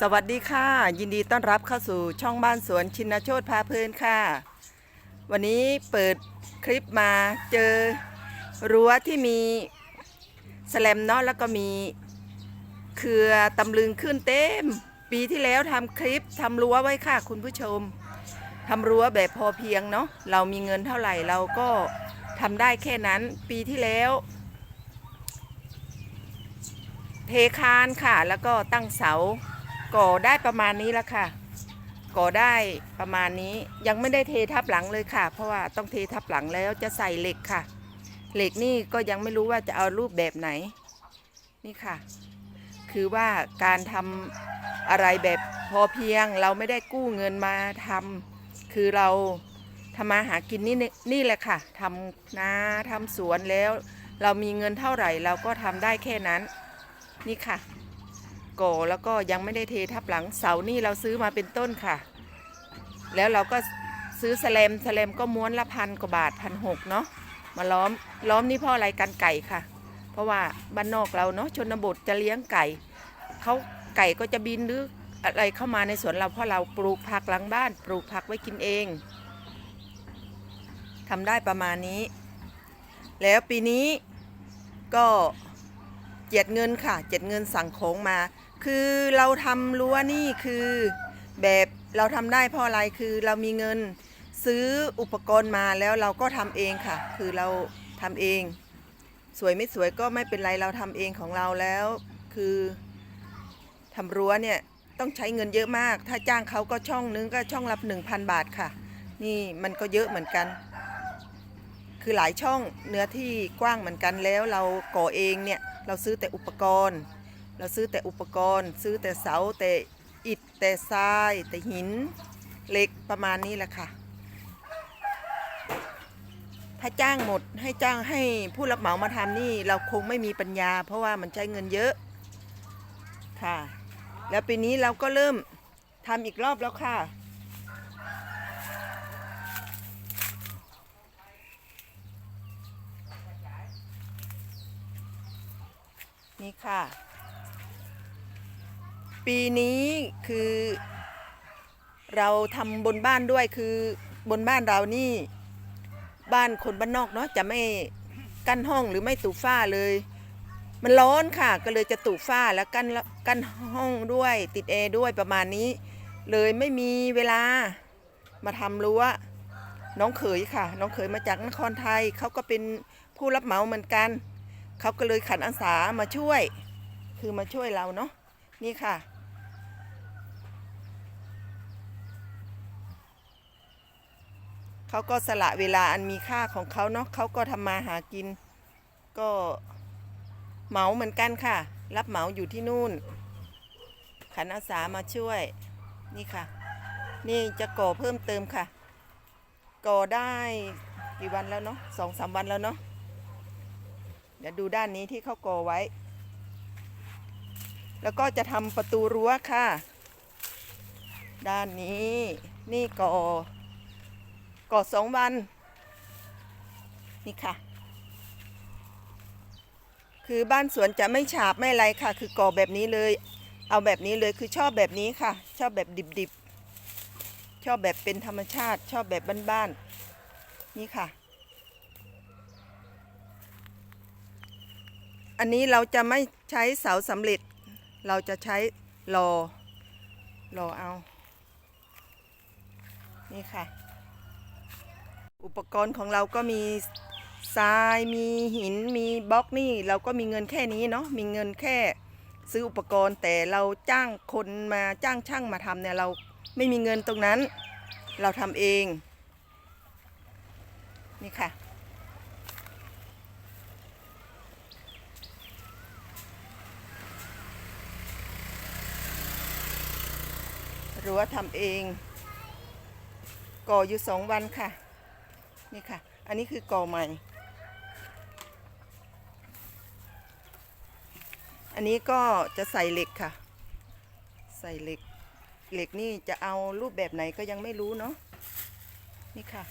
สวัสดีค่ะ ยินดีต้อนรับเข้าสู่ช่องบ้านสวนชินโชตพาเพลินค่ะ วันนี้เปิดคลิปมาเจอรั้วที่มีแสแลมเนาะแล้วก็มีเครือตำลึงขึ้นเต็ม ปีที่แล้วทำคลิปทำรั้วไว้ค่ะ คุณผู้ชมทำรั้วแบบพอเพียงเนาะเรามีเงินเท่าไหร่เราก็ทำได้แค่นั้น ปีที่แล้วเทคานค่ะ แล้วก็ตั้งเสา ก่อได้ประมาณนี้แล้วค่ะ ก่อได้ประมาณนี้ยังไม่ได้เททับหลังเลยค่ะ เพราะว่าต้องเททับหลังแล้วจะใส่เหล็กค่ะ เหล็กนี่ก็ยังไม่รู้ว่าจะเอารูปแบบไหน นี่ค่ะ คือว่าการทำอะไรแบบพอเพียงเราไม่ได้กู้เงินมาทำคือเราทำมาหากินนี่นี่แหละค่ะทำนาทำสวนแล้ว เรามีเงินเท่าไหร่เราก็ทำได้แค่นั้น นี่ค่ะ ก่อแล้วก็ยังไม่ได้เททับหลังเสานี่เราซื้อมาเป็นต้นค่ะ แล้วเราก็ซื้อแสแลมแสแลมก็ม้วนละพันกว่าบาทพันหกเนาะมาล้อมล้อมนี่เพราะอะไรกันไก่ค่ะ เพราะว่าบ้านนอกเราเนาะชนบทจะเลี้ยงไก่เขาไก่ก็จะบินหรืออะไรเข้ามาในสวนเราเพราะเราปลูกผักหลังบ้าน ปลูกผักไว้กินเองทำได้ประมาณนี้ แล้วปีนี้ก็เจ็ดเงินค่ะเจ็ดเงินสั่งของมา คือเราทำรั้วนี่คือแบบเราทำได้เพราะอะไรคือเรามีเงินซื้ออุปกรณ์มาแล้วเราก็ทำเองค่ะ คือเราทำเอง สวยไม่สวยก็ไม่เป็นไรเราทำเองของเราแล้ว คือทำรั้วเนี่ยต้องใช้เงินเยอะมาก ถ้าจ้างเขาก็ช่องนึงก็ช่องละ1,000 บาทค่ะ นี่มันก็เยอะเหมือนกัน คือหลายช่องเนื้อที่กว้างเหมือนกันแล้วเราก่อเองเนี่ยเราซื้อแต่อุปกรณ์ เราซื้อแต่อุปกรณ์ ซื้อแต่เสาแต่อิฐแต่ทราย แต่หินเหล็กประมาณนี้แหละค่ะ ถ้าจ้างหมดให้จ้างให้ผู้รับเหมามาทำนี่เราคงไม่มีปัญญา เพราะว่ามันใช้เงินเยอะค่ะ แล้วปีนี้เราก็เริ่มทำอีกรอบแล้วค่ะนี่ค่ะ ปีนี้คือ เราทำบนบ้านด้วยคือบนบ้านเรานี่ บ้านคนบ้านนอกเนาะจะไม่กั้นห้องหรือไม่ตูฟ้าเลย มันร้อนค่ะ ก็เลยจะตูฟ้าแล้วกั้นกั้นห้องด้วยติดแอร์ด้วยประมาณนี้ เลยไม่มีเวลามาทำรั้วน้องเขยค่ะ น้องเขยมาจากนครไทยเขาก็เป็นผู้รับเหมาเหมือนกัน เขาก็เลยขันอาสามาช่วย คือมาช่วยเราเนาะนี่ค่ะ เขาก็สละเวลาอันมีค่าของเขาเนาะเขาก็ทำมาหากิน ก็เหมาเหมือนกันค่ะ รับเหมาอยู่ที่นู่น ขันอาสามาช่วย นี่ค่ะ นี่จะก่อเพิ่มเติมค่ะ ก่อได้กี่วันแล้วเนาะสองสามวันแล้วเนาะเดี๋ยวดูด้านนี้ที่เขาก่อไว้ แล้วก็จะทำประตูรั้วค่ะ ด้านนี้นี่ก่อ ก่อสองวัน นี่ค่ะ คือบ้านสวนจะไม่ฉาบไม่อะไรค่ะ คือก่อแบบนี้เลย เอาแบบนี้เลยคือชอบแบบนี้ค่ะ ชอบแบบดิบๆ ชอบแบบเป็นธรรมชาติ ชอบแบบบ้านๆ นี่ค่ะ อันนี้เราจะไม่ใช้เสาสำเร็จ เราจะใช้รอรอเอา นี่ค่ะ อุปกรณ์ของเราก็มีทรายมีหินมีบล็อกนี่เราก็มีเงินแค่นี้เนาะมีเงินแค่ซื้ออุปกรณ์แต่เราจ้างคนมาจ้างช่างมาทำเนี่ยเราไม่มีเงินตรงนั้น เราทำเองนี่ค่ะ รั้วทำเองก่ออยู่สองวันค่ะ นี่ค่ะ อันนี้คือกอใหม่ อันนี้ก็จะใส่เหล็กค่ะ ใส่เหล็ก เหล็กนี่จะเอารูปแบบไหนก็ยังไม่รู้เนาะนี่ค่ะ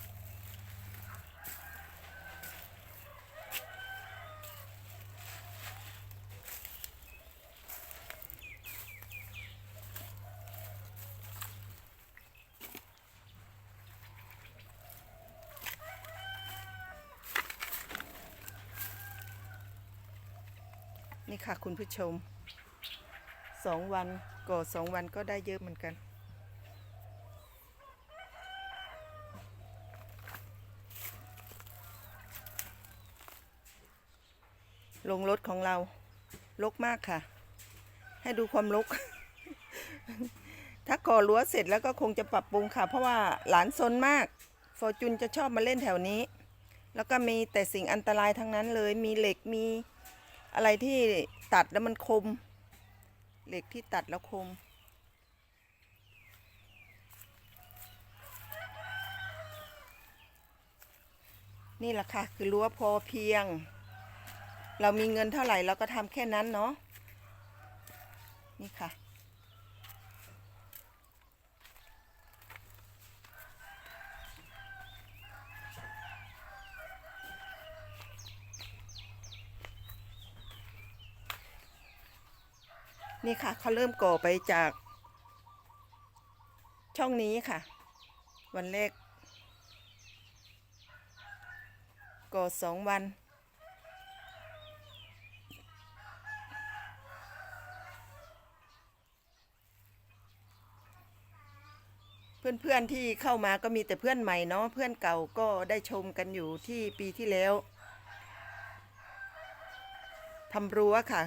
นี่ค่ะคุณผู้ชมสองวันก่อสองวันก็ได้เยอะเหมือนกัน ลงรถของเราลกมากค่ะ ให้ดูความลก ถ้าก่อรั้วเสร็จแล้วก็คงจะปรับปรุงค่ะ เพราะว่าหลานซนมากฟอร์จูนจะชอบมาเล่นแถวนี้ แล้วก็มีแต่สิ่งอันตรายทั้งนั้นเลยมีเหล็กมี อะไรที่ตัดแล้วมันคม เหล็กที่ตัดแล้วคม นี่แหละค่ะ คือรั้วพอเพียง เรามีเงินเท่าไหร่เราก็ทำแค่นั้นเนาะนี่ค่ะ นี่ค่ะเขาเริ่มก่อไปจาก ช่องนี้ค่ะ วันแรกก่อสองวัน เพื่อนๆที่เข้ามาก็มีแต่เพื่อนใหม่เนาะเพื่อนเก่าก็ได้ชมกันอยู่ที่ปีที่แล้วทำรั้วค่ะ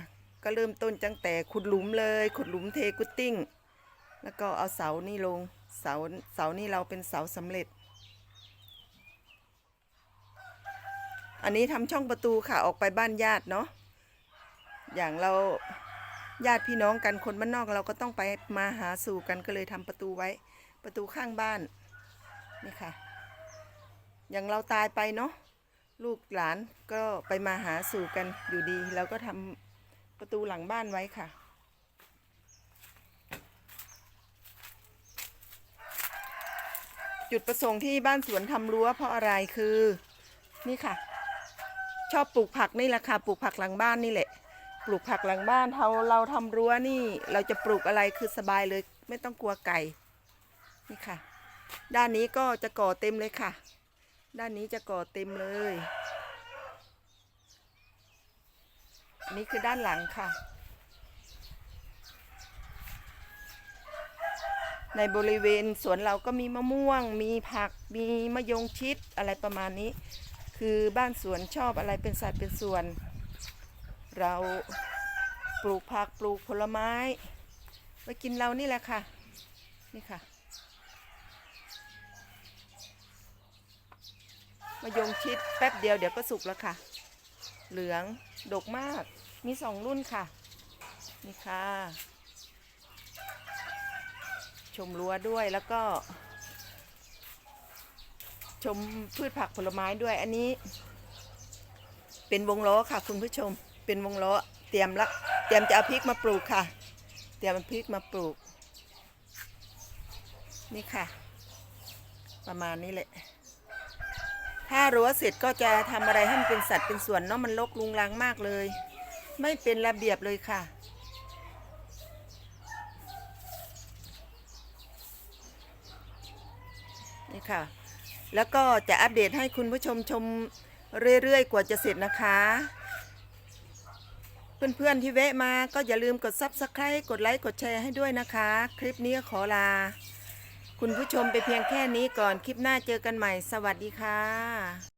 ก็เริ่มต้นตั้งแต่ขุดหลุมเลย ขุดหลุมเทกุตติ้ง แล้วก็เอาเสานี่ลง เสา เสานี่เราเป็นเสาสำเร็จ อันนี้ทำช่องประตูค่ะออกไปบ้านญาติเนาะ อย่างเราญาติพี่น้องกันคนบ้านนอกเราก็ต้องไปมาหาสู่กันก็เลยทำประตูไว้ ประตูข้างบ้าน นี่ค่ะ อย่างเราตายไปเนาะลูกหลานก็ไปมาหาสู่กันอยู่ดีเราก็ทำ ประตูหลังบ้านไว้ค่ะ จุดประสงค์ที่บ้านสวนทำรั้วเพราะอะไรคือ นี่ค่ะ ชอบปลูกผักนี่แหละค่ะปลูกผักหลังบ้านนี่แหละ ปลูกผักหลังบ้านเราเราทำรั้วนี่ เราจะปลูกอะไรคือสบายเลยไม่ต้องกลัวไก่นี่ค่ะ ด้านนี้ก็จะก่อเต็มเลยค่ะ ด้านนี้จะก่อเต็มเลย อั นนี้คือด้านหลังค่ะ ในบริเวณสวนเราก็มีมะม่วง มีผัก มีมะยงชิดอะไรประมาณนี้ คือบ้านสวนชอบอะไรเป็นสัตว์เป็นส่วน เราปลูกผักปลูกผลไม้ไว้กินเรานี่แหละค่ะ นี่ค่ะมะยงชิดแป๊บเดียวเดี๋ยวก็สุกแล้วค่ะ เหลือง ดกมาก มีสองรุ่นค่ะ นี่ค่ะ ชมรั้วด้วยแล้วก็ ชมพืชผักผลไม้ด้วย อันนี้ เป็นวงล้อค่ะ คุณผู้ชม เป็นวงล้อ เตรียมละ เตรียมจะเอาพริกมาปลูกค่ะ เตรียมเอาพริกมาปลูก นี่ค่ะ ประมาณนี้แหละ ถ้ารั้วเสร็จก็จะทำอะไรให้มันเป็นสัดเป็นส่วนเนาะมันลกลุงลังมากเลย ไม่เป็นระเบียบเลยค่ะ นี่ค่ะ แล้วก็จะอัปเดตให้คุณผู้ชมชมเรื่อยๆ กว่าจะเสร็จนะคะ เพื่อนๆที่แวะมาก็อย่าลืมกด Subscribe กดไลค์ กดแชร์ให้ด้วยนะคะ คลิปนี้ขอลา คุณผู้ชมไปเพียงแค่นี้ก่อนคลิปหน้าเจอกันใหม่ สวัสดีค่ะ